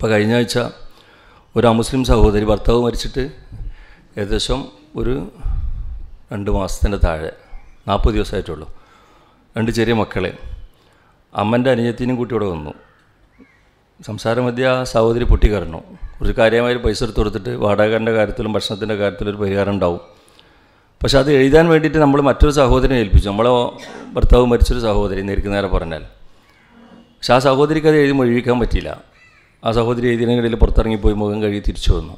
അപ്പോൾ കഴിഞ്ഞ ആഴ്ച ഒരു അമുസ്ലിം സഹോദരി ഭർത്താവ് മരിച്ചിട്ട് ഏകദേശം ഒരു രണ്ട് മാസത്തിന്റെ താഴെ നാൽപ്പത് ദിവസമായിട്ടുള്ളൂ. രണ്ട് ചെറിയ മക്കളെ. അമ്മന്റെ അനിയത്തിനും കൂട്ടി ഇവിടെ വന്നു. സംസാര മധ്യ ആ സഹോദരി പൊട്ടിക്കറഞ്ഞു ഒരു കാര്യമായ പൈസ എടുത്ത് കൊടുത്തിട്ട് വാടകന്റെ കാര്യത്തിലും ഭക്ഷണത്തിന്റെ കാര്യത്തിലും ഒരു പരിഹാരം ഉണ്ടാവും. പക്ഷെ അത് എഴുതാൻ വേണ്ടിയിട്ട് നമ്മൾ മറ്റൊരു സഹോദരനെ ഏൽപ്പിച്ചു. നമ്മളെ ഭർത്താവ് മരിച്ചൊരു സഹോദരി നേരിക്ക് നേരെ പറഞ്ഞാൽ. പക്ഷെ ആ സഹോദരിക്ക് അത് എഴുതി ഒഴിവിക്കാൻ പറ്റിയില്ല. ആ സഹോദരി എഴുതിയതിനിടയിൽ പുറത്തിറങ്ങിപ്പോയി മുഖം കഴുകി തിരിച്ചു വന്നു.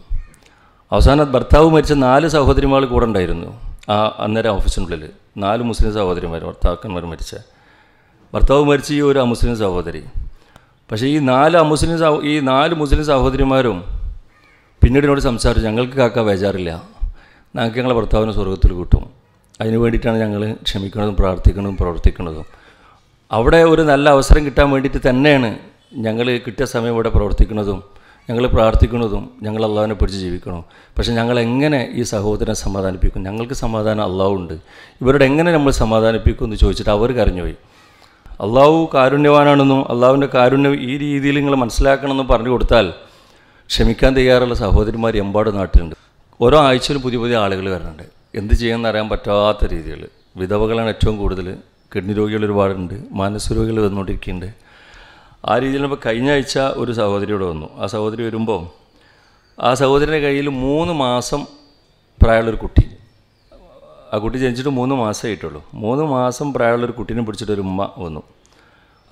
അവസാനം ഭർത്താവ് മരിച്ച നാല് സഹോദരിമാർ കൂടെ ഉണ്ടായിരുന്നു. ആ അന്നേരം ഓഫീസിനുള്ളിൽ നാല് മുസ്ലിം സഹോദരിമാർ ഭർത്താക്കന്മാർ മരിച്ച. ഭർത്താവ് മരിച്ച ഈ ഒരു അമുസ്ലിം സഹോദരി. പക്ഷേ ഈ നാല് അമുസ്ലിം ഈ നാല് മുസ്ലിം സഹോദരിമാരും പിന്നീട് എന്നോട് സംസാരിച്ചു ഞങ്ങൾക്ക് കാക്ക വേജാറില്ല ഞങ്ങൾക്ക് ഞങ്ങളെ ഭർത്താവിനെ സ്വർഗത്തിൽ കിട്ടും. അതിന് വേണ്ടിയിട്ടാണ് ഞങ്ങൾ ക്ഷമിക്കുന്നതും പ്രാർത്ഥിക്കുന്നതും പ്രവർത്തിക്കുന്നതും. അവിടെ ഒരു നല്ല അവസരം കിട്ടാൻ വേണ്ടിയിട്ട് തന്നെയാണ് ഞങ്ങൾ കിട്ടിയ സമയം ഇവിടെ പ്രവർത്തിക്കുന്നതും ഞങ്ങൾ പ്രാർത്ഥിക്കുന്നതും ഞങ്ങൾ അള്ളാഹിനെ പിടിച്ച് ജീവിക്കണം. പക്ഷേ ഞങ്ങൾ എങ്ങനെ ഈ സഹോദരനെ സമാധാനിപ്പിക്കും? ഞങ്ങൾക്ക് സമാധാനം അള്ളാഹു ഉണ്ട് ഇവരോട് എങ്ങനെ നമ്മൾ സമാധാനിപ്പിക്കും എന്ന് ചോദിച്ചിട്ട് അവർ കരഞ്ഞുപോയി. അള്ളാഹു കാരുണ്യവാനാണെന്നും അള്ളാഹുവിന്റെ കാരുണ്യം ഈ രീതിയിൽ നിങ്ങൾ മനസ്സിലാക്കണമെന്നും പറഞ്ഞു കൊടുത്താൽ ക്ഷമിക്കാൻ തയ്യാറുള്ള സഹോദരിമാർ എമ്പാട് നാട്ടിലുണ്ട്. ഓരോ ആഴ്ചയിലും പുതിയ പുതിയ ആളുകൾ വരുന്നുണ്ട്. എന്ത് ചെയ്യാമെന്ന് അറിയാൻ പറ്റാത്ത രീതികൾ വിധവകളാണ് ഏറ്റവും കൂടുതൽ കിഡ്നി രോഗികൾ ഒരുപാടുണ്ട് മാനസിക രോഗികൾ വന്നുകൊണ്ടിരിക്കുന്നുണ്ട്. ആ രീതിയിൽ ഇപ്പോൾ കഴിഞ്ഞ ആഴ്ച ഒരു സഹോദരിയോട് വന്നു. ആ സഹോദരി വരുമ്പോൾ ആ സഹോദരിയുടെ കയ്യിൽ മൂന്ന് മാസം പ്രായമുള്ളൊരു കുട്ടി. ആ കുട്ടി ജനിച്ചിട്ട് മൂന്ന് മാസമേ ആയിട്ടുള്ളൂ. മൂന്ന് മാസം പ്രായമുള്ളൊരു കുട്ടീനെ പിടിച്ചിട്ട് ഒരു ഉമ്മ വന്നു.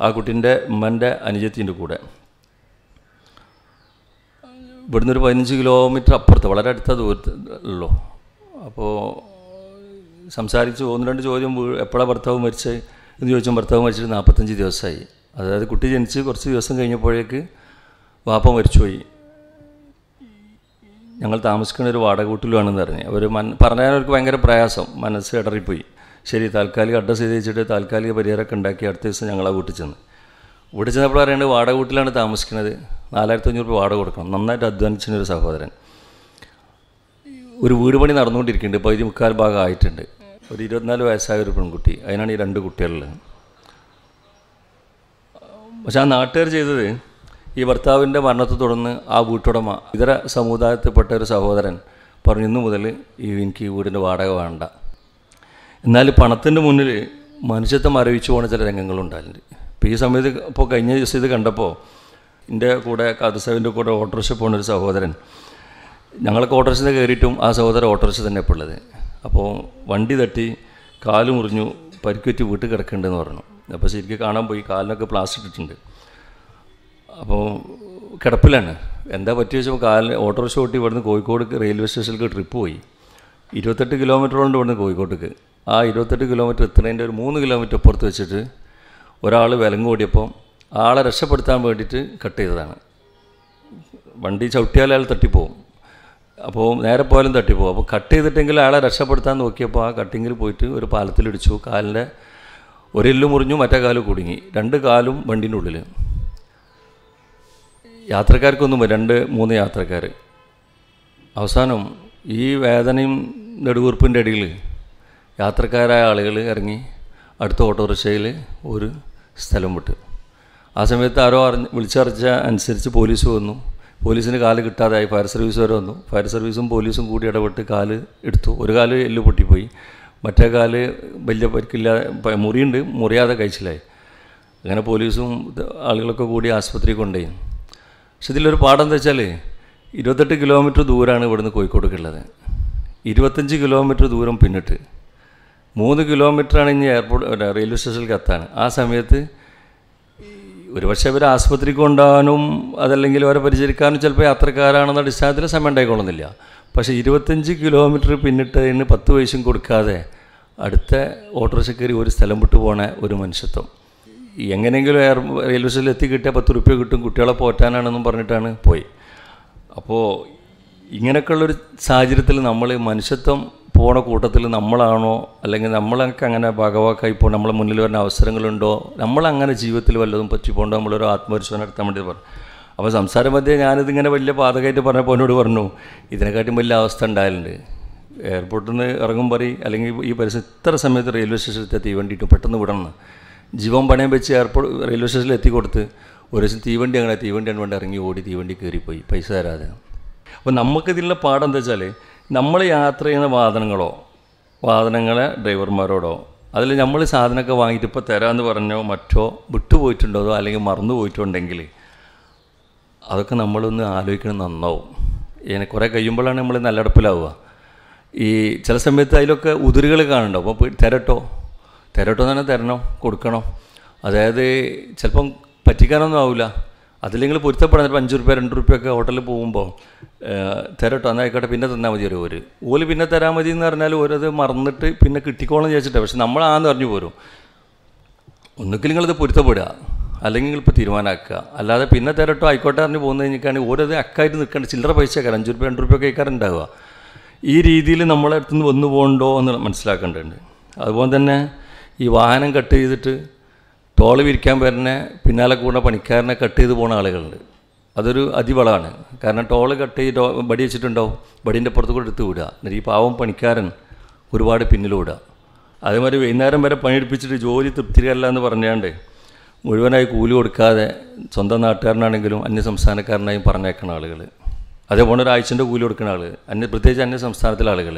ആ കുട്ടീന്റെ ഉമ്മന്റെ അനുജത്തിന്റെ കൂടെ. ഇവിടുന്ന് ഒരു പതിനഞ്ച് കിലോമീറ്റർ അപ്പുറത്ത് വളരെ അടുത്ത ദൂരത്തുള്ളൂ അപ്പോൾ സംസാരിച്ച് ഒന്ന് രണ്ട് ചോദ്യം എപ്പോഴാണ് ഭർത്താവ് മരിച്ചത് എന്ന് ചോദിച്ചാൽ ഭർത്താവ് മരിച്ചിട്ട് നാൽപ്പത്തഞ്ച് ദിവസമായി. അതായത് കുട്ടി ജനിച്ച് കുറച്ച് ദിവസം കഴിഞ്ഞപ്പോഴേക്ക് വാപ്പ മരിച്ചുപോയി. ഞങ്ങൾ താമസിക്കുന്ന ഒരു വാടക വീട്ടിലുമാണെന്ന് പറഞ്ഞ് അവർ മൻ പറഞ്ഞാൽ അവർക്ക് ഭയങ്കര പ്രയാസം. മനസ്സ് ഇടറിപ്പോയി ശരി താൽക്കാലിക അഡ്രസ്സ് ചെയ്ത് വെച്ചിട്ട് താൽക്കാലിക പരിഹാരമൊക്കെ ഉണ്ടാക്കി അടുത്ത ദിവസം ഞങ്ങൾ ആ വീട്ടിൽ ചെന്ന്. വീട്ടിൽ ചെന്നപ്പോൾ പറയുന്നത് വാടക വീട്ടിലാണ് താമസിക്കുന്നത്. നാലായിരത്തി അഞ്ഞൂറ് രൂപ വാടക കൊടുക്കണം. നന്നായിട്ട് അധ്വാനിച്ചിരുന്ന ഒരു സഹോദരൻ. ഒരു വീട് പണി നടന്നുകൊണ്ടിരിക്കുന്നുണ്ട്. പകുതി മുക്കാൽ ഭാഗം ആയിട്ടുണ്ട്. ഒരു ഇരുപത്തിനാല് വയസ്സായ ഒരു പെൺകുട്ടി. അതിനാണ് ഈ രണ്ട് കുട്ടികളുള്ളത്. പക്ഷെ ആ നാട്ടുകാർ ചെയ്തത് ഈ ഭർത്താവിന്റെ മരണത്തെ തുടർന്ന് ആ വീട്ടുടമ ഇതര സമുദായത്തിൽപ്പെട്ട ഒരു സഹോദരൻ പറഞ്ഞു ഇന്നു മുതൽ ഈ എനിക്ക് ഈ വീടിന്റെ വാടക വേണ്ട. എന്നാൽ പണത്തിന്റെ മുന്നിൽ മനുഷ്യത്വം അറിയിച്ചു പോകുന്ന ചില രംഗങ്ങളുണ്ടായിട്ടുണ്ട്. ഇപ്പോൾ ഈ സമയത്ത് ഇപ്പോൾ കഴിഞ്ഞ ദിവസം ഇത് കണ്ടപ്പോൾ എന്റെ കൂടെ കാതുസവിന്റെ കൂടെ ഓട്ടോറിക്ഷ പോകുന്ന ഒരു സഹോദരൻ ഞങ്ങളൊക്കെ ഓട്ടോറിക്ഷ കയറിയിട്ടും ആ സഹോദരൻ ഓട്ടോറിക്ഷ തന്നെ ഇപ്പോൾ ഉള്ളത്. അപ്പോൾ വണ്ടി തട്ടി കാൽ മുറിഞ്ഞു പരിക്കുറ്റി വീട്ടിൽ കിടക്കുന്നുണ്ടെന്ന് പറഞ്ഞു. അപ്പോൾ ശരിക്കും കാണാൻ പോയി. കാലിനൊക്കെ പ്ലാസ്റ്റർ ഇട്ടിട്ടുണ്ട്. അപ്പോൾ കിടപ്പിലാണ്. എന്താ പറ്റി വെച്ചപ്പോൾ കാലിന് ഓട്ടോറിക്ഷ ഓട്ടി ഇവിടുന്ന് കോഴിക്കോട് റെയിൽവേ സ്റ്റേഷനിലേക്ക് ട്രിപ്പ് പോയി. ഇരുപത്തെട്ട് കിലോമീറ്ററുണ്ട് ഇവിടുന്ന് കോഴിക്കോട്ടേക്ക് ആ ഇരുപത്തെട്ട് കിലോമീറ്റർ എത്തുന്നതിന്റെ ഒരു മൂന്ന് കിലോമീറ്റർ അപ്പുറത്ത് വെച്ചിട്ട് ഒരാൾ വിലങ്ങോടിയപ്പോൾ ആളെ രക്ഷപ്പെടുത്താൻ വേണ്ടിയിട്ട് കട്ട് ചെയ്തതാണ്. വണ്ടി ചവിട്ടിയാൽ അയാൾ തട്ടിപ്പോവും. അപ്പോൾ നേരെ പോയാലും തട്ടിപ്പോവും. അപ്പോൾ കട്ട് ചെയ്തിട്ടെങ്കിൽ അയാളെ രക്ഷപ്പെടുത്താൻ നോക്കിയപ്പോൾ ആ കട്ടിങ്ങിൽ പോയിട്ട് ഒരു പാലത്തിലിടിച്ചു കാലിന്റെ ഒരെല്ല് മുറിഞ്ഞു മറ്റേ കാൽ കുടുങ്ങി. രണ്ട് കാലും വണ്ടിന്റെ ഉള്ളിൽ യാത്രക്കാർക്കൊന്നും രണ്ട് മൂന്ന് യാത്രക്കാർ. അവസാനം ഈ വേദനയും നെടുവീർപ്പിന്റെ ഇടയിൽ യാത്രക്കാരായ ആളുകൾ ഇറങ്ങി അടുത്ത ഓട്ടോറിക്ഷയിൽ ഒരു സ്ഥലം വിട്ട്. ആ സമയത്ത് ആരോ അറിഞ്ഞ് വിളിച്ചറിച്ച അനുസരിച്ച് പോലീസ് വന്നു. പോലീസിന് കാൽ കിട്ടാതായി. ഫയർ സർവീസ് വരെ വന്നു. ഫയർ സർവീസും പോലീസും കൂടി ഇടപെട്ട് കാൽ എടുത്തു. ഒരു കാൽ എല്ല് പൊട്ടിപ്പോയി. മറ്റേ കാൽ വലിയ പരിക്കില്ല മുറിയുണ്ട് മുറിയാതെ കഴിച്ചിലായി അങ്ങനെ പോലീസും ആളുകളൊക്കെ കൂടി ആശുപത്രി കൊണ്ടുപോയി. പക്ഷെ ഇതിലൊരു പാഠം എന്താ വെച്ചാൽ ഇരുപത്തെട്ട് കിലോമീറ്റർ ദൂരമാണ് ഇവിടുന്ന് കോഴിക്കോടേക്കുള്ളത് ഇരുപത്തഞ്ച് കിലോമീറ്റർ ദൂരം പിന്നിട്ട്. മൂന്ന് കിലോമീറ്ററാണ് ഇനി എയർപോർട്ട് റെയിൽവേ സ്റ്റേഷനിലേക്ക് എത്താൻ. ആ സമയത്ത് ഒരുപക്ഷെ അവർ ആശുപത്രിക്ക് കൊണ്ടുപോകാനും അതല്ലെങ്കിൽ അവരെ പരിചരിക്കാനും ചിലപ്പോൾ യാത്രക്കാരാണെന്ന അടിസ്ഥാനത്തിൽ സമയം ഉണ്ടായിക്കൊള്ളുന്നില്ല. പക്ഷേ ഇരുപത്തഞ്ച് കിലോമീറ്റർ പിന്നിട്ടതിന് പത്ത് പൈസയും കൊടുക്കാതെ അടുത്ത ഓട്ടോറിക്ഷ കയറി ഒരു സ്ഥലം വിട്ടു പോണ ഒരു മനുഷ്യത്വം. എങ്ങനെയെങ്കിലും എയർ റെയിൽവേ സ്റ്റേഷനിൽ എത്തി കിട്ടിയാൽ പത്ത് റുപ്യ കിട്ടും കുട്ടികളെ പോറ്റാനാണെന്നും പറഞ്ഞിട്ടാണ് പോയി. അപ്പോൾ ഇങ്ങനെയൊക്കെയുള്ളൊരു സാഹചര്യത്തിൽ നമ്മൾ മനുഷ്യത്വം പോണ കൂട്ടത്തിൽ നമ്മളാണോ? അല്ലെങ്കിൽ നമ്മളൊക്കെ അങ്ങനെ ഭാഗവാക്കായി ഇപ്പോൾ നമ്മളെ മുന്നിൽ വരുന്ന അവസരങ്ങളുണ്ടോ? നമ്മളങ്ങനെ ജീവിതത്തിൽ വല്ലതും പറ്റിപ്പോണ്ടോ? നമ്മളൊരു ആത്മപരിശോധന നടത്താൻ വേണ്ടി പറഞ്ഞു. അപ്പോൾ സംസാരം മധ്യേ ഞാനിതിങ്ങനെ വലിയ പാതകമായിട്ട് പറഞ്ഞപ്പോൾ എന്നോട് പറഞ്ഞു ഇതിനെക്കാട്ടും വലിയ അവസ്ഥ ഉണ്ടായാലുണ്ട് എയർപോർട്ടിൽ നിന്ന് ഇറങ്ങും പറയും അല്ലെങ്കിൽ ഈ പരിസരം ഇത്ര സമയത്ത് റെയിൽവേ സ്റ്റേഷനിൽ എത്തി വേണ്ടിയിട്ട് പെട്ടെന്ന് വിടണം ജീവൻ പണയം വെച്ച് എയർപോർട്ട് റെയിൽവേ സ്റ്റേഷനിൽ എത്തി കൊടുത്ത് ഒരു ദിവസം തീവണ്ടി അങ്ങനെ തീവണ്ടി കൊണ്ട് ഇറങ്ങി ഓടി തീവണ്ടി കയറിപ്പോയി പൈസ തരാതെ. അപ്പോൾ നമുക്കിതിലുള്ള പാഠം എന്താ വെച്ചാൽ നമ്മൾ യാത്ര ചെയ്യുന്ന വാഹനങ്ങളോ വാഹനങ്ങളെ ഡ്രൈവർമാരോടോ അതിൽ നമ്മൾ സാധനമൊക്കെ വാങ്ങിയിട്ട് ഇപ്പോൾ തരാമെന്ന് പറഞ്ഞോ മറ്റോ വിട്ടുപോയിട്ടുണ്ടോ അല്ലെങ്കിൽ മറന്നു പോയിട്ടുണ്ടെങ്കിൽ അതൊക്കെ നമ്മളൊന്ന് ആലോചിക്കണം നന്നാവും. ഇങ്ങനെ കുറേ കഴിയുമ്പോഴാണ് നമ്മൾ നല്ലടപ്പിലാവുക ഈ ചില സമയത്ത് അതിലൊക്കെ ഉതിരുകൾ കാണുന്നുണ്ടോ. അപ്പോൾ തരട്ടോ? തരട്ടോ തന്നെ തരണം കൊടുക്കണം. അതായത് ചിലപ്പം പറ്റിക്കാനൊന്നും ആവില്ല. അതില്ലെങ്കിൽ പൊരുത്തപ്പെടാൻ ചിലപ്പോൾ അഞ്ച് റുപ്യ രണ്ട് റുപ്യൊക്കെ ഹോട്ടലിൽ പോകുമ്പോൾ തരട്ടോ? എന്നായിക്കോട്ടെ പിന്നെ തന്നാൽ മതി ഒരു ഓര് ഓൽ പിന്നെ തരാൻ മതി എന്ന് പറഞ്ഞാൽ ഓരത് മറന്നിട്ട് പിന്നെ കിട്ടിക്കോളം ചോദിച്ചിട്ടാണ് പക്ഷെ നമ്മളാന്ന് പറഞ്ഞു പോരും. ഒന്നുകിൽ നിങ്ങളിത് പൊരുത്തപ്പെടുക. അല്ലെങ്കിൽ ഇപ്പോൾ തീരുമാനമാക്കുക അല്ലാതെ പിന്നെ തരട്ടോ ആയിക്കോട്ടെ പറഞ്ഞ് പോകുന്ന കഴിഞ്ഞിട്ടാണ് ഓരോ അക്കായിട്ട് നിൽക്കേണ്ട. ചില്ലറ പൈസ കയറാം അഞ്ച് റുപ്യ രണ്ട് റുപ്യ ആയിക്കാറുണ്ടാവുക ഈ രീതിയിൽ നമ്മളെ അടുത്ത് നിന്ന് വന്നു പോകണ്ടോ എന്ന് മനസ്സിലാക്കേണ്ടതുണ്ട്. അതുപോലെ തന്നെ ഈ വാഹനം കട്ട് ചെയ്തിട്ട് ടോൾ വിരിക്കാൻ വരുന്ന പിന്നാലെ കൂടെ പണിക്കാരനെ കട്ട് ചെയ്ത് പോകുന്ന ആളുകളുണ്ട്. അതൊരു അതിവളമാണ് കാരണം ടോൾ കട്ട് ചെയ്ത് ബടി വെച്ചിട്ടുണ്ടാവും. ബടീന്റെ പുറത്ത് കൂടെ എടുത്ത് വിടുക. എന്നിട്ട് ഈ പാവം പണിക്കാരൻ ഒരുപാട് പിന്നിലൂടുക അതേമാതിരി വൈകുന്നേരം വരെ പണിയെടുപ്പിച്ചിട്ട് ജോലി തൃപ്തികരല്ല എന്ന് പറഞ്ഞാണ്ട് മുഴുവനായി കൂലി കൊടുക്കാതെ സ്വന്തം നാട്ടുകാരനാണെങ്കിലും അന്യ സംസ്ഥാനക്കാരനായും പറഞ്ഞേക്കുന്ന ആളുകൾ അതേപോലെ ഒരാഴ്ചന്റെ കൂലി കൊടുക്കുന്ന ആൾ അന്യ പ്രത്യേകിച്ച് അന്യ സംസ്ഥാനത്തിലെ ആളുകൾ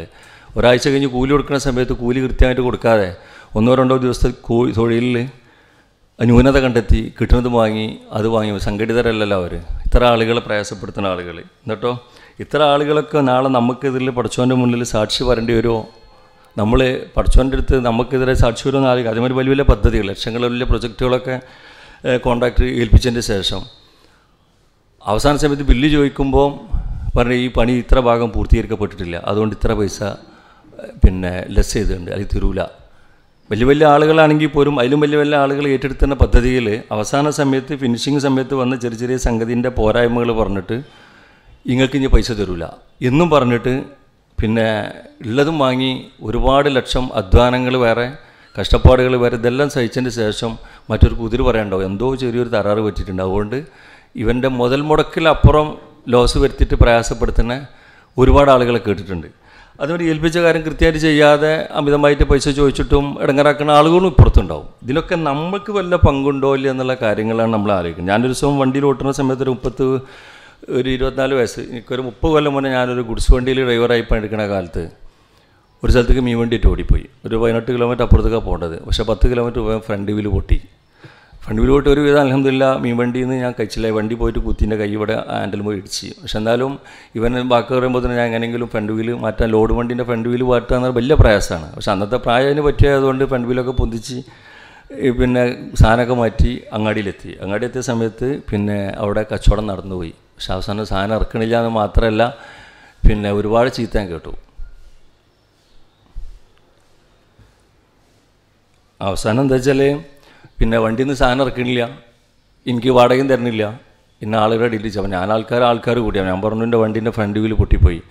ഒരാഴ്ച കഴിഞ്ഞ് കൂലി കൊടുക്കുന്ന സമയത്ത് കൂലി കൃത്യമായിട്ട് കൊടുക്കാതെ ഒന്നോ രണ്ടോ ദിവസത്തെ കൂ തൊഴിലിൽ ന്യൂനത കണ്ടെത്തി കിട്ടുന്നത് വാങ്ങി അത് വാങ്ങി സംഘടിതരല്ലല്ലോ അവർ ഇത്ര ആളുകളെ പ്രയാസപ്പെടുത്തുന്ന ആളുകൾ എന്നിട്ടോ ഇത്ര ആളുകളൊക്കെ നാളെ നമുക്കിതിൽ പഠിച്ചവന്റെ മുന്നിൽ സാക്ഷി വരേണ്ടി വരുമോ നമ്മൾ പഠിച്ചവന്റെ അടുത്ത് നമുക്കെതിരെ സാക്ഷി വരുമെന്ന് ആലോചിക്കുക അതേമാതിരി വലിയ വലിയ പദ്ധതികൾ ലക്ഷങ്ങൾ വലിയ പ്രൊജക്റ്റുകളൊക്കെ കോൺട്രാക്ട് ഏൽപ്പിച്ചതിന്റെ ശേഷം. അവസാന സമയത്ത് ബില്ല് ചോദിക്കുമ്പോൾ പറഞ്ഞ ഈ പണി ഇത്ര ഭാഗം പൂർത്തീകരിക്കപ്പെട്ടിട്ടില്ല അതുകൊണ്ട് ഇത്ര പൈസ പിന്നെ ലെസ് ചെയ്തിട്ടുണ്ട് അതിൽ തിരൂല. വലിയ വലിയ ആളുകളാണെങ്കിൽ പോലും അതിലും വലിയ വലിയ ആളുകൾ ഏറ്റെടുത്തുന്ന പദ്ധതിയിൽ അവസാന സമയത്ത് ഫിനിഷിങ് സമയത്ത് വന്ന ചെറിയ ചെറിയ സംഗതിന്റെ പോരായ്മകൾ പറഞ്ഞിട്ട് നിങ്ങൾക്ക് ഇനി പൈസ തരൂല. എന്നും പറഞ്ഞിട്ട് പിന്നെ ഉള്ളതും വാങ്ങി ഒരുപാട് ലക്ഷം അധ്വാനങ്ങൾ വേറെ കഷ്ടപ്പാടുകൾ വേറെ ഇതെല്ലാം സഹിച്ചതിന് ശേഷം മറ്റൊരു കുതിര് പറയണ്ടാവും എന്തോ ചെറിയൊരു തറാറ് പറ്റിയിട്ടുണ്ട്. അതുകൊണ്ട് ഇവന്റെ മുതൽ മുടക്കിലപ്പുറം ലോസ് വരുത്തിയിട്ട് പ്രയാസപ്പെടുത്തുന്ന ഒരുപാട് ആളുകളെ കേട്ടിട്ടുണ്ട്. അതുകൊണ്ട് ഏൽപ്പിച്ച കാര്യം കൃത്യമായിട്ട് ചെയ്യാതെ അമിതമായിട്ട് പൈസ ചോദിച്ചിട്ടും ഇടങ്ങറാക്കുന്ന ആളുകളും ഇപ്പുറത്തുണ്ടാവും. ഇതിലൊക്കെ നമുക്ക് വല്ല പങ്കുണ്ടോ ഇല്ല എന്നുള്ള കാര്യങ്ങളാണ് നമ്മൾ ആലോചിക്കുന്നത്. ഞാനൊരു ദിവസം വണ്ടിയിൽ ഓട്ടുന്ന സമയത്ത് ഒരു മുപ്പത്ത് ഒരു ഇരുപത്തിനാല് വയസ്സ്. എനിക്കൊരു മുപ്പത് കൊല്ലം മുന്നേ ഞാനൊരു ഗുഡ്സ് വണ്ടിയിൽ ഡ്രൈവറായി പണിയെടുക്കുന്ന കാലത്ത് ഒരു സ്ഥലത്തേക്ക് മീൻ വണ്ടിയിട്ട് ഓടിപ്പോയി. ഒരു പതിനെട്ട് കിലോമീറ്റർ അപ്പുറത്തേക്കാണ് പോകേണ്ടത്. പക്ഷേ പത്ത് കിലോമീറ്റർ പോയാൽ ഫ്രണ്ട് വീൽ പൊട്ടി. ഫ്രണ്ട് വീൽ പൊട്ടി ഒരു വിധം അലഹമില്ല മീൻ വണ്ടിയിൽ നിന്ന് ഞാൻ കഴിച്ചില്ല. വണ്ടി പോയിട്ട് കുത്തിന്റെ കൈ ഇവിടെ ഹാൻഡിൽ പോയി ഇടിച്ച്. പക്ഷെ എന്നാലും ഇവൻ ബാക്കി പറയുമ്പോൾ തന്നെ ഞാൻ എങ്ങനെയെങ്കിലും ഫ്രണ്ട് വീൽ മാറ്റാൻ ലോഡ് വണ്ടീന്റെ ഫ്രണ്ട് വീൽ മാറ്റുക എന്നാൽ വലിയ പ്രയാസമാണ്. പക്ഷെ അന്നത്തെ പ്രായം അതിന് പറ്റിയതുകൊണ്ട് ഫ്രണ്ട് വീലൊക്കെ പൊന്തിച്ച് പിന്നെ സാധനമൊക്കെ മാറ്റി അങ്ങാടിയിലെത്തി. അങ്ങാടിയിലെത്തിയ സമയത്ത് പിന്നെ അവിടെ കച്ചവടം നടന്നുപോയി. അവസാനം സാധനം ഇറക്കണില്ല എന്ന് മാത്രമല്ല പിന്നെ ഒരുപാട് ചീത്ത കേട്ടു. അവസാനം എന്താ വെച്ചാൽ പിന്നെ വണ്ടിയിൽ നിന്ന് സാധനം ഇറക്കണില്ല എനിക്ക് വാടകയും തരണില്ല. ഇന്ന ആളുകളെ ഡിലീച്ച് അപ്പം ഞാൻ ആൾക്കാർ ആൾക്കാർ കൂടിയാണ്. ഞാൻ പറഞ്ഞു എന്റെ വണ്ടീന്റെ ഫ്രണ്ട് വീൽ പൊട്ടിപ്പോയി.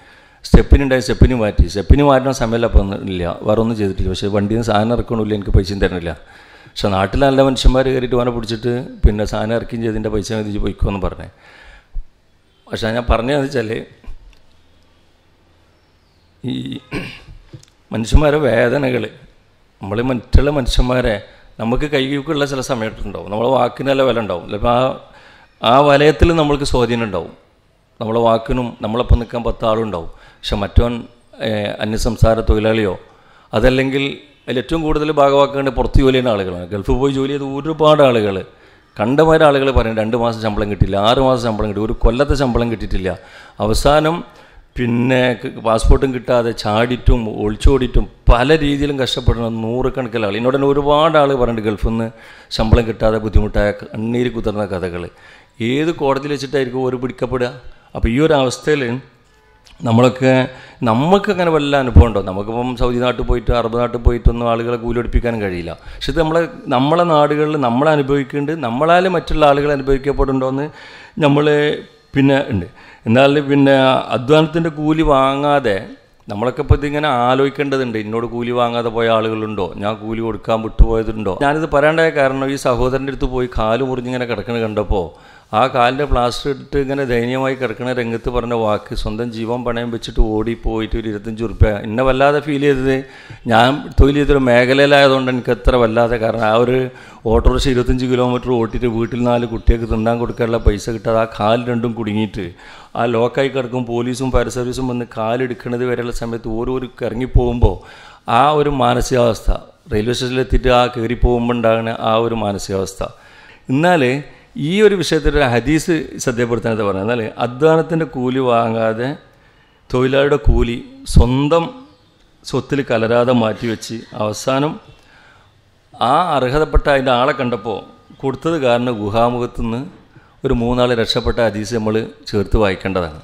സ്റ്റെപ്പിനുണ്ടായി സ്റ്റെപ്പിന് മാറ്റി. സ്റ്റെപ്പിന് മാറ്റുന്ന സമയമല്ല അപ്പം ഇല്ല. വേറെ ഒന്നും ചെയ്തിട്ടില്ല. പക്ഷേ വണ്ടിയിൽ നിന്ന് സാധനം ഇറക്കണില്ല എനിക്ക് പൈസയും തരണില്ല. പക്ഷേ നാട്ടിൽ നല്ല മനുഷ്യന്മാർ കയറിയിട്ട് ഓനെ പിടിച്ചിട്ട് പിന്നെ സാധനം ഇറക്കുകയും ചെയ്തിന്റെ പൈസ മതിച്ച് പോയിക്കോന്ന് പറഞ്ഞേ. പക്ഷേ ഞാൻ പറഞ്ഞതെന്ന് വെച്ചാൽ ഈ മനുഷ്യന്മാരെ വേദനകൾ നമ്മൾ മറ്റുള്ള മനുഷ്യന്മാരെ നമുക്ക് കൈകൂക്കുള്ള ചില സമയത്തുണ്ടാവും. നമ്മളെ വാക്കിന് നല്ല വില ഉണ്ടാവും ചിലപ്പോൾ ആ ആ വലയത്തിൽ നമ്മൾക്ക് സ്വാധീനം ഉണ്ടാവും നമ്മളെ വാക്കിനും നമ്മളൊപ്പം നിൽക്കാൻ പത്ത് ആളുണ്ടാവും പക്ഷെ മറ്റവൻ അന്യസംസാര തൊഴിലാളിയോ അതല്ലെങ്കിൽ അതിൽ ഏറ്റവും കൂടുതൽ ഭാഗമാക്കേണ്ട പുറത്ത് ജോലി ചെയ്യുന്ന ആളുകളാണ്. ഗൾഫ് പോയി ജോലി ചെയ്ത ഒരുപാട് ആളുകൾ കണ്ടമാര ആളുകൾ പറയും രണ്ട് മാസം ശമ്പളം കിട്ടില്ല ആറ് മാസം ശമ്പളം കിട്ടി ഒരു കൊല്ലത്തെ ശമ്പളം കിട്ടിയിട്ടില്ല. അവസാനം പിന്നെ പാസ്പോർട്ടും കിട്ടാതെ ചാടിയിട്ടും ഒളിച്ചോടിയിട്ടും പല രീതിയിലും കഷ്ടപ്പെടുന്ന നൂറുകണക്കിന് ആൾ എന്നോട് തന്നെ ഒരുപാട് ആൾ പറഞ്ഞിട്ട് ഗൾഫിൽ നിന്ന് ശമ്പളം കിട്ടാതെ ബുദ്ധിമുട്ടായ കണ്ണീര് കുതിർന്ന കഥകൾ ഏത് കോടതിയിൽ വെച്ചിട്ടായിരിക്കും ഒരു പിടിക്കപ്പെടുക? അപ്പോൾ ഈ ഒരു അവസ്ഥയിൽ നമ്മളൊക്കെ നമുക്ക് അങ്ങനെ വല്ല അനുഭവം ഉണ്ടോ? നമുക്കിപ്പം സൗദി നാട്ടിൽ പോയിട്ട് അറബ് നാട്ടിൽ പോയിട്ടൊന്നും ആളുകളെ കൂലൊടിപ്പിക്കാനും കഴിയില്ല. പക്ഷെ ഇത് നമ്മളെ നമ്മളെ നാടുകളിൽ നമ്മൾ അനുഭവിക്കുന്നുണ്ട് നമ്മളാൽ മറ്റുള്ള ആളുകൾ അനുഭവിക്കപ്പെടുന്നുണ്ടോ എന്ന് നമ്മൾ പിന്നെ ഉണ്ട്. എന്നാൽ പിന്നെ അധ്വാനത്തിന്റെ കൂലി വാങ്ങാതെ നമ്മളൊക്കെ ഇപ്പോൾ ഇതിങ്ങനെ ആലോചിക്കേണ്ടതുണ്ട് എന്നോട് കൂലി വാങ്ങാതെ പോയ ആളുകളുണ്ടോ? ഞാൻ കൂലി കൊടുക്കാൻ വിട്ടുപോയതുണ്ടോ? ഞാനിത് പറയേണ്ടായ കാരണം ഈ സഹോദരന്റെ അടുത്ത് പോയി കാൽ മുറിഞ്ഞിങ്ങനെ കിടക്കുന്നത് കണ്ടപ്പോൾ ആ കാലിന്റെ പ്ലാസ്റ്റർ ഇട്ടിട്ട് ഇങ്ങനെ ദയനീയമായി കിടക്കണ രംഗത്ത് പറഞ്ഞ വാക്ക് സ്വന്തം ജീവൻ പണയം വെച്ചിട്ട് ഓടിപ്പോയിട്ട് ഒരു ഇരുപത്തഞ്ച് ഉറുപ്പ്യ. എന്നെ വല്ലാതെ ഫീൽ ചെയ്തത്. ഞാൻ തൊഴിൽ ചെയ്തൊരു മേഖലയിലായതുകൊണ്ട് എനിക്ക് എത്ര വല്ലാതെ കാരണം. ആ ഒരു ഓട്ടോറിക്ഷ ഇരുപത്തഞ്ച് കിലോമീറ്റർ ഓട്ടിയിട്ട് വീട്ടിൽ നാല് കുട്ടികൾക്ക് തിന്നാൻ കൊടുക്കാനുള്ള പൈസ കിട്ടാതെ ആ കാൽ രണ്ടും കുടുങ്ങിയിട്ട്. ആ ലോക്കായി കിടക്കും. പോലീസും ഫയർ സർവീസും വന്ന് കാലെടുക്കുന്നത് വരെയുള്ള സമയത്ത് ഓരോരു ഇറങ്ങിപ്പോകുമ്പോൾ ആ ഒരു മാനസികാവസ്ഥ. റെയിൽവേ സ്റ്റേഷനിലെത്തിയിട്ട് ആ കയറി പോകുമ്പോൾ ഉണ്ടാകുന്ന ആ ഒരു മാനസികാവസ്ഥ. എന്നാൽ ഈ ഒരു വിഷയത്തിൽ ഹദീസ് ശ്രദ്ധപ്പെടുത്താനത് പറഞ്ഞത് എന്നാൽ അധ്വാനത്തിന്റെ കൂലി വാങ്ങാതെ തൊഴിലാളിയുടെ കൂലി സ്വന്തം സ്വത്തിൽ കലരാതെ മാറ്റിവെച്ച് അവസാനം ആ അർഹതപ്പെട്ട അതിന്റെ ആളെ കണ്ടപ്പോൾ കൊടുത്തത് കാരണം ഗുഹാമുഖത്തുനിന്ന് ഒരു മൂന്നാൾ രക്ഷപ്പെട്ട ഹദീസ് നമ്മൾ ചേർത്ത് വായിക്കേണ്ടതാണ്.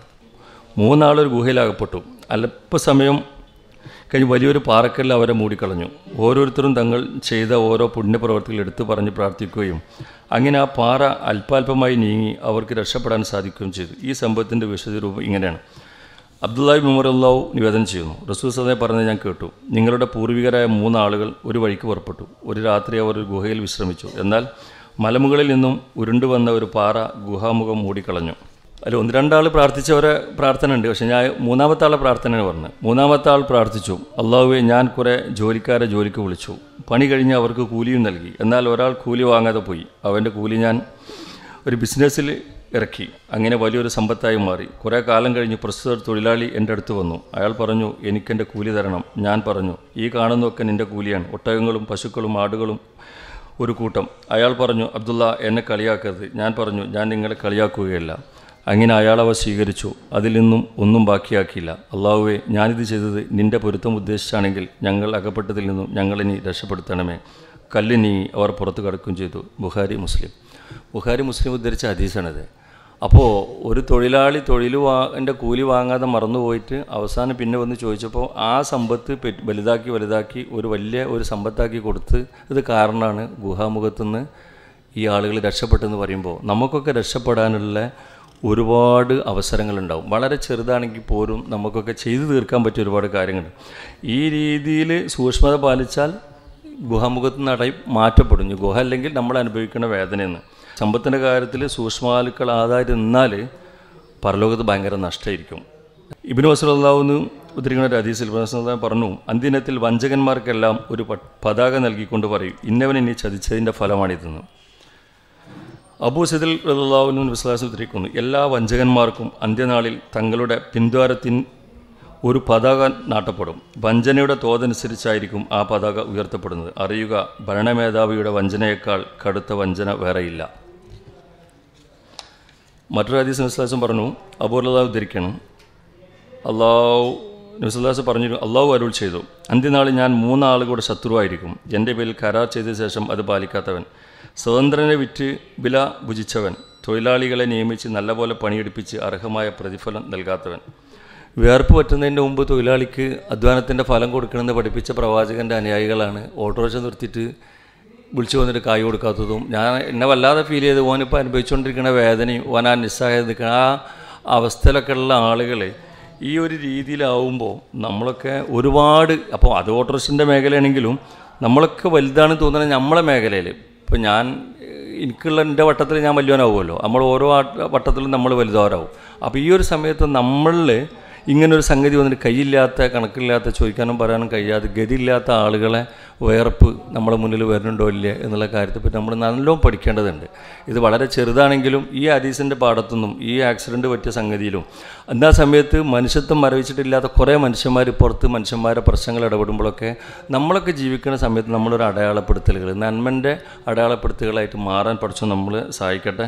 മൂന്നാളൊരു ഗുഹയിലകപ്പെട്ടു. അല്പസമയം കഴിഞ്ഞ് വലിയൊരു പാറക്കല്ല് അവരെ മൂടിക്കളഞ്ഞു. ഓരോരുത്തരും തങ്ങൾ ചെയ്ത ഓരോ പുണ്യപ്രവർത്തികൾ എടുത്തു പറഞ്ഞ് പ്രാർത്ഥിക്കുകയും അങ്ങനെ ആ പാറ അല്പാൽപമായി നീങ്ങി അവർക്ക് രക്ഷപ്പെടാൻ സാധിക്കുകയും ചെയ്തു. ഈ സംഭവത്തിന്റെ വിശദരൂപം ഇങ്ങനെയാണ്. അബ്ദുല്ലാഹി മുമറുല്ലാവ് നിവേദനം ചെയ്യുന്നു. റസൂൽ സദയെ പറഞ്ഞത് ഞാൻ കേട്ടു. നിങ്ങളുടെ പൂർവികരായ മൂന്നാളുകൾ ഒരു വഴിക്ക് പുറപ്പെട്ടു. ഒരു രാത്രി അവർ ഒരു ഗുഹയിൽ വിശ്രമിച്ചു. എന്നാൽ മലമുകളിൽ നിന്നും ഉരുണ്ടുവന്ന ഒരു പാറ ഗുഹാമുഖം മൂടിക്കളഞ്ഞു. അല്ല ഒന്ന് രണ്ടാൾ പ്രാർത്ഥിച്ചവരെ പ്രാർത്ഥന ഉണ്ട്. പക്ഷേ ഞാൻ മൂന്നാമത്തെ ആളെ പ്രാർത്ഥനയാണ് പറഞ്ഞത്. മൂന്നാമത്തെ ആൾ പ്രാർത്ഥിച്ചു. അള്ളാഹുവെ ഞാൻ കുറേ ജോലിക്കാരെ ജോലിക്ക് വിളിച്ചു. പണി കഴിഞ്ഞ് അവർക്ക് കൂലിയും നൽകി. എന്നാൽ ഒരാൾ കൂലി വാങ്ങാതെ പോയി. അവന്റെ കൂലി ഞാൻ ഒരു ബിസിനസ്സിൽ ഇറക്കി. അങ്ങനെ വലിയൊരു സമ്പത്തായി മാറി. കുറേ കാലം കഴിഞ്ഞ് പ്രസ്തുത തൊഴിലാളി എന്റെ അടുത്ത് വന്നു. അയാൾ പറഞ്ഞു എനിക്കെന്റെ കൂലി തരണം. ഞാൻ പറഞ്ഞു ഈ കാണുന്നതൊക്കെ നിന്റെ കൂലിയാണ്. ഒട്ടകങ്ങളും പശുക്കളും ആടുകളും ഒരു കൂട്ടം. അയാൾ പറഞ്ഞു അബ്ദുള്ള എന്നെ കളിയാക്കരുത്. ഞാൻ പറഞ്ഞു ഞാൻ നിങ്ങളെ കളിയാക്കുകയല്ല. അങ്ങനെ അയാൾ അവ സ്വീകരിച്ചു. അതിൽ നിന്നും ഒന്നും ബാക്കിയാക്കിയില്ല. അള്ളാഹുവെ ഞാനിത് ചെയ്തത് നിന്റെ പൊരുത്തം ഉദ്ദേശിച്ചാണെങ്കിൽ ഞങ്ങൾ അകപ്പെട്ടതിൽ നിന്നും ഞങ്ങളിനി രക്ഷപ്പെടുത്തണമേ. കല്ല് നീങ്ങി അവർ പുറത്തു കടക്കുകയും ചെയ്തു. ബുഹാരി മുസ്ലിം. ബുഹാരി മുസ്ലിം ഉദ്ധരിച്ച ഹദീസാണിത്. അപ്പോൾ ഒരു തൊഴിലാളി തൊഴിൽ വാ എന്റെ കൂലി വാങ്ങാതെ മറന്നുപോയിട്ട് അവസാനം പിന്നെ വന്ന് ചോദിച്ചപ്പോൾ ആ സമ്പത്ത് വലുതാക്കി വലുതാക്കി ഒരു വലിയ ഒരു സമ്പത്താക്കി കൊടുത്ത് ഇത് കാരണമാണ് ഗുഹാമുഖത്തുനിന്ന് ഈ ആളുകൾ രക്ഷപ്പെട്ടെന്ന് പറയുമ്പോൾ. നമുക്കൊക്കെ രക്ഷപ്പെടാനുള്ള ഒരുപാട് അവസരങ്ങളുണ്ടാവും. വളരെ ചെറുതാണെങ്കിൽ പോലും നമുക്കൊക്കെ ചെയ്തു തീർക്കാൻ പറ്റിയ ഒരുപാട് കാര്യങ്ങളുണ്ട്. ഈ രീതിയിൽ സൂക്ഷ്മത പാലിച്ചാൽ ഗുഹാമുഖത്ത് നടയി മാറ്റപ്പെടും ഗുഹ അല്ലെങ്കിൽ നമ്മൾ അനുഭവിക്കുന്ന വേദനയെന്ന്. സമ്പത്തിന്റെ കാര്യത്തിൽ സൂക്ഷ്മാലുക്കൾ സൂക്ഷ്മാലുക്കളാതായിരുന്നാൽ പരലോകത്ത് ഭയങ്കര നഷ്ടമായിരിക്കും. ഇബിന് വസലാവുന്ന് ഉദ്ധരിക്കുന്ന ഒരു അതീസിൽ പറഞ്ഞു അന്തിനത്തിൽ വഞ്ചകന്മാർക്കെല്ലാം ഒരു പതാക നൽകിക്കൊണ്ട് പറയും ഇന്നവൻ ഇനി ചതിച്ചതിന്റെ ഫലമാണിതെന്ന് അബൂ റദുല്ലാവിനും വിശ്വാസം ഉദ്ധരിക്കുന്നു. എല്ലാ വഞ്ചകന്മാർക്കും അന്ത്യനാളിൽ തങ്ങളുടെ പിന്തുവാരത്തിൻ ഒരു പതാക നാട്ടപ്പെടും. വഞ്ചനയുടെ തോതനുസരിച്ചായിരിക്കും ആ പതാക ഉയർത്തപ്പെടുന്നത്. അറിയുക ഭരണമേധാവിയുടെ വഞ്ചനയേക്കാൾ കടുത്ത വഞ്ചന വേറെയില്ല. മറ്റൊരു ഹദീസ് വിശ്വാസം പറഞ്ഞു അബൂർലാവ് ഉദ്ധരിക്കണം. അള്ളാഹു നബിസ്വല്ലാസ് പറഞ്ഞു അള്ളാഹു അരുൾ ചെയ്തു. അന്ത്യനാളിൽ ഞാൻ മൂന്നാളുകൂടെ ശത്രുവായിരിക്കും. എന്റെ പേരിൽ കരാർ ചെയ്ത ശേഷം അത് പാലിക്കാത്തവൻ. സ്വതന്ത്രനെ വിറ്റ് വില ഭുജിച്ചവൻ. തൊഴിലാളികളെ നിയമിച്ച് നല്ലപോലെ പണിയെടുപ്പിച്ച് അർഹമായ പ്രതിഫലം നൽകാത്തവൻ. വേർപ്പ് പറ്റുന്നതിന്റെ മുമ്പ് തൊഴിലാളിക്ക് അധ്വാനത്തിന്റെ ഫലം കൊടുക്കണമെന്ന് പഠിപ്പിച്ച പ്രവാചകന്റെ അനുയായികളാണ്. ഓട്ടോറിക്ഷ നിർത്തിയിട്ട് വിളിച്ചു വന്നിട്ട് കായ് കൊടുക്കാത്തതും ഞാൻ എന്നെ വല്ലാതെ ഫീൽ ചെയ്ത്. ഓനിപ്പോൾ അനുഭവിച്ചുകൊണ്ടിരിക്കുന്ന വേദനയും ഓൻ ആ നിസ്സഹായ നിൽക്കുന്ന ആ അവസ്ഥയിലൊക്കെ ഉള്ള ആളുകൾ ഈ ഒരു രീതിയിലാവുമ്പോൾ നമ്മളൊക്കെ ഒരുപാട് അപ്പോൾ അത് ഓട്ടോറിക്ഷന്റെ മേഖലയാണെങ്കിലും നമ്മളൊക്കെ വലുതാണ് തോന്നുന്നത് നമ്മളെ മേഖലയിൽ ഇപ്പോൾ ഞാൻ എനിക്കുള്ള എന്റെ വട്ടത്തിൽ ഞാൻ വലിയവനാവുമല്ലോ. നമ്മൾ ഓരോ വട്ടത്തിലും നമ്മൾ വലുതവരാവും അപ്പോൾ ഈ ഒരു സമയത്ത് നമ്മളിൽ ഇങ്ങനൊരു സംഗതി വന്നിട്ട് കയ്യില്ലാത്ത കണക്കില്ലാത്ത ചോദിക്കാനും പറയാനും കഴിയാതെ ഗതിയില്ലാത്ത ആളുകളെ വേർപ്പ് നമ്മുടെ മുന്നിൽ വരുന്നുണ്ടോ ഇല്ലേ എന്നുള്ള കാര്യത്തെപ്പറ്റി നമ്മൾ നല്ലോണം പഠിക്കേണ്ടതുണ്ട്. ഇത് വളരെ ചെറുതാണെങ്കിലും ഈ ഹദീസിന്റെ പാടത്തുനിന്നും ഈ ആക്സിഡന്റ് പറ്റിയ സംഗതിയിലും എന്നാ സമയത്ത് മനുഷ്യത്വം മരവിച്ചിട്ടില്ലാത്ത കുറേ മനുഷ്യന്മാർ പുറത്ത് മനുഷ്യന്മാരെ പ്രശ്നങ്ങൾ ഇടപെടുമ്പോഴൊക്കെ നമ്മളൊക്കെ ജീവിക്കുന്ന സമയത്ത് നമ്മളൊരു അടയാളപ്പെടുത്തലുകൾ നന്മന്റെ അടയാളപ്പെടുത്തലുകളായിട്ട് മാറാൻ പഠിച്ചു നമ്മൾ സഹായിക്കട്ടെ.